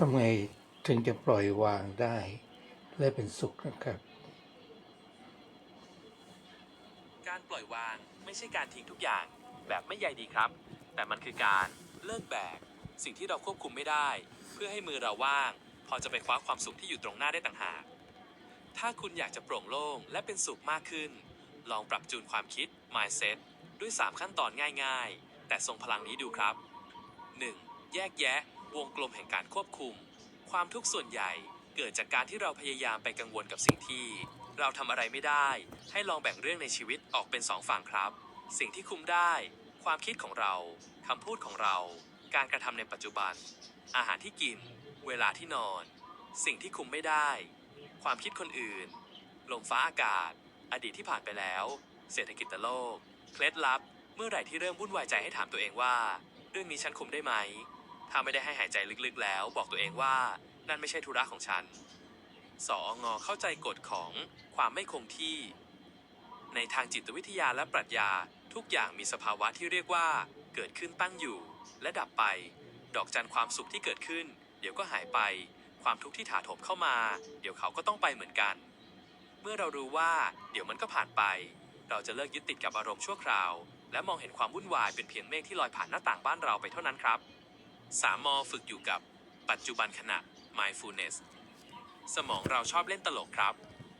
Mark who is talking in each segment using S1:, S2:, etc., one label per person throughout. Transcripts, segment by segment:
S1: ทำไงถึงจะปล่อยวางได้ และเป็นสุขนะครับ
S2: การปล่อยวางไม่ใช่การทิ้งทุกอย่าง แบบไม่ใยดีครับ แต่มันคือการเลิกแบก สิ่งที่เราควบคุมไม่ได้ เพื่อให้มือเราว่าง พอจะไปคว้าความสุขที่อยู่ตรงหน้าได้ต่างหาก ถ้าคุณอยากจะโปร่งโล่งและเป็นสุขมากขึ้น ลองปรับจูนความคิด mindset ด้วย 3 ขั้นตอนง่าย ๆ แต่ทรงพลังนี้ดูครับ 1. แยกแยะ วงกลมแห่งการควบคุม ความทุกข์ส่วนใหญ่เกิดจากการที่เราพยายามไปกังวลกับสิ่งที่ เราทำอะไรไม่ได้ ให้ลองแบ่งเรื่องในชีวิตออกเป็นสองฝั่งครับ สิ่งที่คุมได้ ความคิดของเราคำพูดของเรา การกระทำในปัจจุบัน อาหารที่กิน เวลาที่นอน สิ่งที่คุมไม่ได้ ความคิดคนอื่น ลมฟ้าอากาศ อดีตที่ผ่านไปแล้ว เศรษฐกิจโลก เคล็ดลับ เมื่อไหร่ที่เริ่มวุ่นวายใจให้ถามตัวเองว่า เรื่องนี้ฉันคุมได้ไหม ถ้าไม่ได้ให้หายใจลึกๆแล้ว บอกตัวเองว่านั่นไม่ใช่ธุระของฉัน สองอเข้าใจกฎของความไม่คงที่ ในทางจิตวิทยาและปรัชญาทุกอย่างมีสภาวะที่เรียกว่า เกิดขึ้นตั้งอยู่ และดับไป ดอกจันความสุขที่เกิดขึ้น เดี๋ยวก็หายไป ความทุกข์ที่ถาโถมเข้ามา เดี๋ยวเขาก็ต้องไปเหมือนกัน เมื่อเรารู้ว่า เดี๋ยวมันก็ผ่านไป เราจะเลิกยึดติดกับอารมณ์ชั่วคราว และมองเห็นความวุ่นวายเป็นเพียงเมฆที่ลอยผ่านหน้าต่างบ้านเราไปเท่านั้นครับ สามมฝึกอยู่กับปัจจุบันขณะ mindfulness สมองเราชอบเล่นตลกครับ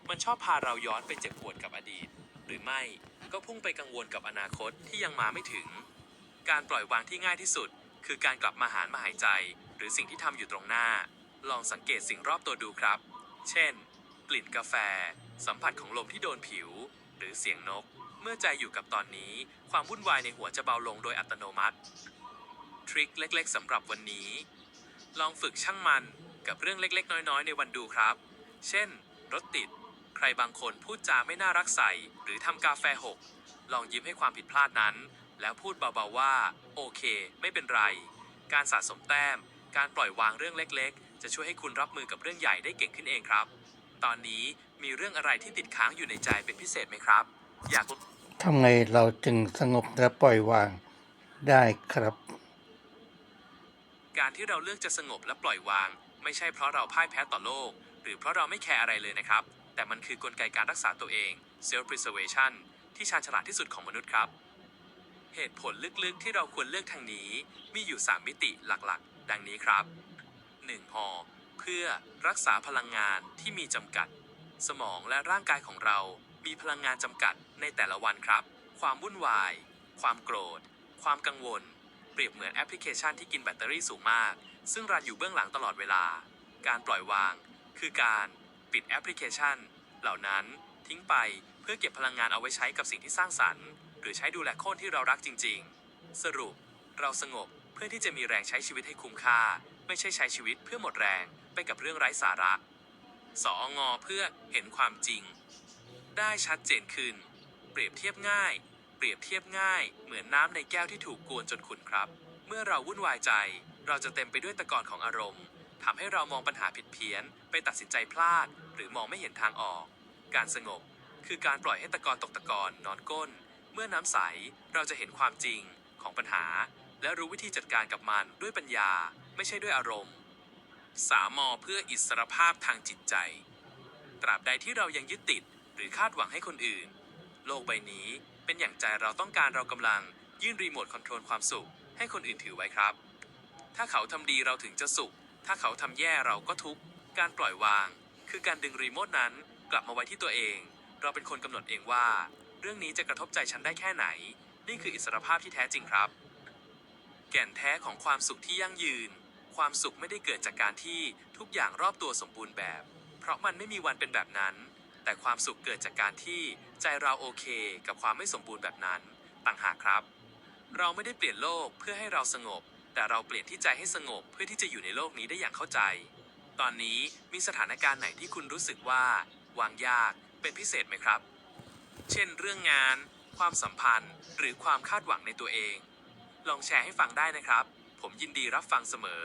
S2: มันชอบพาเราย้อนไปเจ็บปวดกับอดีต หรือไม่ก็พุ่งไปกังวลกับอนาคตที่ยังมาไม่ถึง การปล่อยวางที่ง่ายที่สุด คือการกลับมาหารมาหายใจ หรือสิ่งที่ทำอยู่ตรงหน้า ลองสังเกตสิ่งรอบตัวดูครับ เช่น กลิ่นกาแฟ สัมผัสของลมที่โดนผิว หรือเสียงนก เมื่อใจอยู่กับตอนนี้ ความวุ่นวายในหัวจะเบาลงโดยอัตโนมัติ ทริคเล็ก ๆสำหรับวันนี้ ลองฝึกช่างมันกับเรื่องเล็ก ๆ น้อย ๆ ในวันดูครับ เช่น รถติด ใครบางคนพูดจาไม่น่ารักใส่หรือทำกาแฟหก ลองยิ้มให้ความผิดพลาดนั้น แล้วพูดเบาๆว่า โอเค ไม่เป็นไร การสะสมแต้ม การปล่อยวางเรื่องเล็ก ๆ จะช่วยให้คุณรับมือกับเรื่องใหญ่ได้เก่งขึ้นเองครับ ตอนนี้มีเรื่องอะไรที่ติดค้างอยู่ในใจเป็นพิเศษไหมครับ อยาก
S1: ทำไงเราจึงสงบและปล่อยวางได้ครับ
S2: การที่เราเลือกจะสงบและปล่อยวาง ไม่ใช่เพราะเราพ่ายแพ้ต่อโลก หรือเพราะเราไม่แคร์อะไรเลยนะครับ แต่มันคือกลไกการรักษาตัวเอง self preservation ที่ชาญฉลาดที่สุดของมนุษย์ครับ เหตุผลลึกๆที่เราควรเลือกทางนี้ มีอยู่ 3 มิติหลักๆ ดังนี้ครับ 1. พอ เพื่อรักษาพลังงานที่มีจำกัด สมองและร่างกายของเรา มีพลังงานจำกัดในแต่ละวันครับ ความวุ่นวาย ความโกรธ ความกังวล เปรียบเหมือนแอปพลิเคชันที่กินแบตเตอรี่สูงมาก ซึ่งรันอยู่เบื้องหลังตลอดเวลา การปล่อยวาง คือการปิดแอปพลิเคชัน เหล่านั้นทิ้งไปเพื่อเก็บพลังงานเอาไว้ใช้กับสิ่งที่สร้างสรรค์ หรือใช้ดูแลคนที่เรารักจริง ๆ สรุป เราสงบเพื่อที่จะมีแรงใช้ชีวิตให้คุ้มค่า ไม่ใช่ใช้ชีวิตเพื่อหมดแรงไปกับเรื่องไร้สาระสองอเพื่อเห็นความจริง ได้ชัดเจนขึ้น เปรียบเทียบง่าย เปรียบเทียบง่าย เหมือนน้ำในแก้วที่ถูกกวนจนขุ่นครับ เมื่อเราวุ่นวายใจ เราจะเต็มไปด้วยตะกอนของอารมณ์ทำให้เรามองปัญหาผิดเพี้ยน ไปตัดสินใจพลาด หรือมองไม่เห็นทางออก การสงบ คือการปล่อยให้ตะกอนตกตะกอนนอนก้น เมื่อน้ำใสเราจะเห็นความจริงของปัญหา และรู้วิธีจัดการกับมันด้วยปัญญา ไม่ใช่ด้วยอารมณ์สามมเพื่ออิสรภาพทางจิตใจ ตราบใดที่เรายังยึดติด หรือคาดหวังให้คนอื่น โลกใบนี้ เป็นอย่างใจเราต้องการเรากำลัง ยื่นรีโมทคอนโทรลความสุข ให้คนอื่นถือไว้ครับ ถ้าเขาทำดีเราถึงจะสุข ถ้าเขาทำแย่เราก็ทุกข์ การปล่อยวาง คือการดึงรีโมทนั้นกลับมาไว้ที่ตัวเอง เราเป็นคนกำหนดเองว่า เรื่องนี้จะกระทบใจฉันได้แค่ไหน นี่คืออิสรภาพที่แท้จริงครับ แก่นแท้ของความสุขที่ยั่งยืน ความสุขไม่ได้เกิดจากการที่ทุกอย่างรอบตัวสมบูรณ์แบบ เพราะมันไม่มีวันเป็นแบบนั้น แต่ความสุขเกิดจากการที่ใจเราโอเคกับความไม่สมบูรณ์แบบนั้น ต่างหากครับ เราไม่ได้เปลี่ยนโลกเพื่อให้เราสงบ แต่เราเปลี่ยนที่ใจให้สงบเพื่อที่จะอยู่ในโลกนี้ได้อย่างเข้าใจ ตอนนี้มีสถานการณ์ไหนที่คุณรู้สึกว่า วางยากเป็นพิเศษไหมครับ เช่น เรื่องงาน ความสัมพันธ์ หรือความคาดหวังในตัวเอง ลองแชร์ให้ฟังได้นะครับ ผมยินดีรับฟังเสมอ